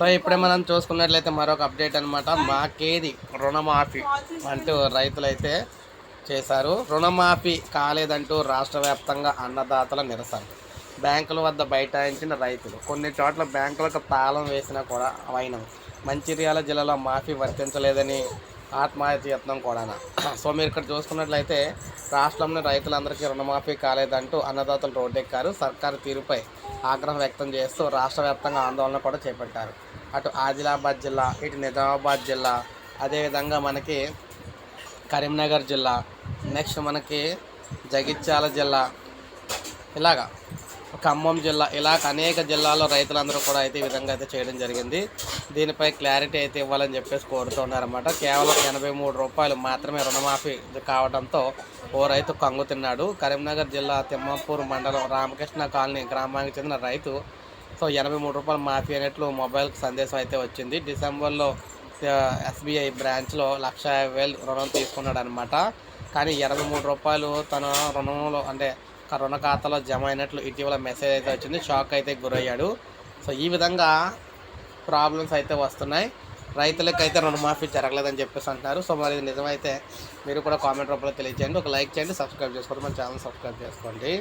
So ఇప్పుడే మనం చూసుకున్నట్లయితే మరొక అప్డేట్ అనమాట మాకేది రుణమాఫీ అంటూ రైతులైతే చేశారు. రుణమాఫీ కాలేదంటూ రాష్ట్ర వ్యాప్తంగా అన్నదాతల నిరసన. బ్యాంకుల వద్ద బైఠాయించిన రైతులు. కొన్ని చోట్ల బ్యాంకులకు తాళం వేసినా కూడా వైనం. మంచిర్యాల జిల్లాలో మాఫీ వర్తించలేదని ఆత్మహత్య యత్నం కూడా సో మీరు ఇక్కడ చూసుకున్నట్లయితే రాష్ట్రంలో రైతులందరికీ రుణమాఫీ కాలేదంటూ అన్నదాతలు రోడ్డెక్కారు. సర్కారు తీరుపై ఆగ్రహం వ్యక్తం చేస్తూ రాష్ట్ర ఆందోళన కూడా చేపట్టారు. అటు ఆదిలాబాద్ జిల్లా ఇటు నిజామాబాద్ జిల్లా అదేవిధంగా మనకి కరీంనగర్ జిల్లా నెక్స్ట్ మనకి జగిత్యాల జిల్లా ఇలాగా ఖమ్మం జిల్లా ఇలా అనేక జిల్లాల్లో రైతులందరూ కూడా అయితే ఈ విధంగా అయితే చేయడం జరిగింది. దీనిపై క్లారిటీ అయితే ఇవ్వాలని చెప్పేసి కోరుతున్నారన్నమాట. కేవలం ఎనభై మూడు రూపాయలు మాత్రమే రుణమాఫీ కావడంతో ఓ రైతు కంగుతిన్నాడు కరీంనగర్ జిల్లా తిమ్మాపూర్ మండలం రామకృష్ణ కాలనీ గ్రామానికి చెందిన రైతు సో ఎనభై మూడు రూపాయలు మాఫీ అనేట్లు మొబైల్కి సందేశం అయితే వచ్చింది. డిసెంబర్లో ఎస్బీఐ బ్రాంచ్లో లక్ష యాభై వేలు రుణం తీసుకున్నాడు అనమాట కానీ ఎనభై మూడు రూపాయలు తన రుణంలో అంటే రుణ ఖాతాలో జమ అయినట్లు ఇటీవల మెసేజ్ అయితే వచ్చింది. షాక్ అయితే గురయ్యాడు. సో ఈ విధంగా ప్రాబ్లమ్స్ అయితే వస్తున్నాయి. రైతులకు అయితే రుణమాఫీ జరగలేదని చెప్పేసి అంటున్నారు. సో మరి నిజమైతే మీరు కూడా కామెంట్ రూపంలో తెలియజేయండి. ఒక లైక్ చేయండి సబ్స్క్రైబ్ చేసుకోండి మన ఛానల్ సబ్స్క్రైబ్ చేసుకోండి.